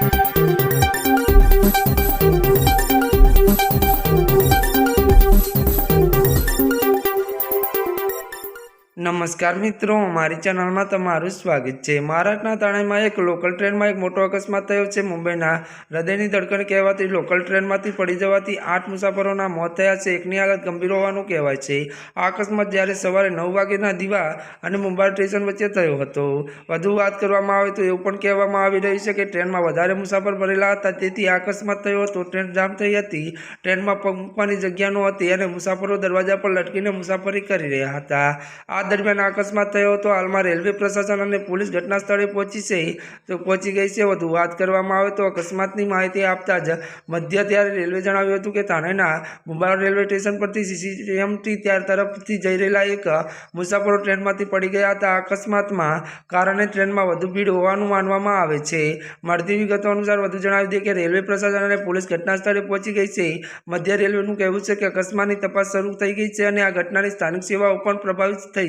Thank you. નમસ્કાર મિત્રો, મારી ચેનલમાં તમારું સ્વાગત છે. મહારાષ્ટ્રના તણાઈમાં એક લોકલ ટ્રેનમાં એક મોટો અકસ્માત થયો છે. મુંબઈના હૃદયની ધડકણ કહેવાતી લોકલ ટ્રેનમાંથી પડી જવાથી આઠ મુસાફરોના મોત થયા છે. એકની હાલત ગંભીર હોવાનું કહેવાય છે. આ અકસ્માત જ્યારે સવારે નવ વાગ્યાના દીવા અને મુંબઈ સ્ટેશન વચ્ચે થયો હતો. વધુ વાત કરવામાં આવે તો એવું પણ કહેવામાં આવી રહ્યું છે કે ટ્રેનમાં વધારે મુસાફર ભરેલા હતા. તેથી આ અકસ્માત થયો હતો. ટ્રેન જામ થઈ હતી. ટ્રેનમાં પગ મૂકવાની જગ્યા નહોતી અને મુસાફરો દરવાજા પર લટકીને મુસાફરી કરી રહ્યા હતા. આ દરમિયાન અકસ્માત થયો હતો. હાલમાં રેલવે પ્રશાસન અને પોલીસ ઘટના સ્થળે પહોંચી છે. પહોંચી ગઈ છે. વધુ વાત કરવામાં આવે તો અકસ્માતની માહિતી આપતા જ મધ્ય ત્યારે રેલવે જણાવ્યું હતું કે થાણેના મુંબાળ રેલવે સ્ટેશન પરથી સીસીટીએમટી ત્યાર તરફથી જઈ રહેલા એક મુસાફરો ટ્રેનમાંથી પડી ગયા હતા. અકસ્માતમાં કારણે ટ્રેનમાં વધુ ભીડ હોવાનું માનવામાં આવે છે. મળતી વિગતો અનુસાર વધુ જણાવી દે કે રેલવે પ્રશાસન અને પોલીસ ઘટના સ્થળે પહોંચી ગઈ છે. મધ્ય રેલવેનું કહેવું છે કે અકસ્માતની તપાસ શરૂ થઈ ગઈ છે અને આ ઘટનાની સ્થાનિક સેવાઓ પણ પ્રભાવિત થઈ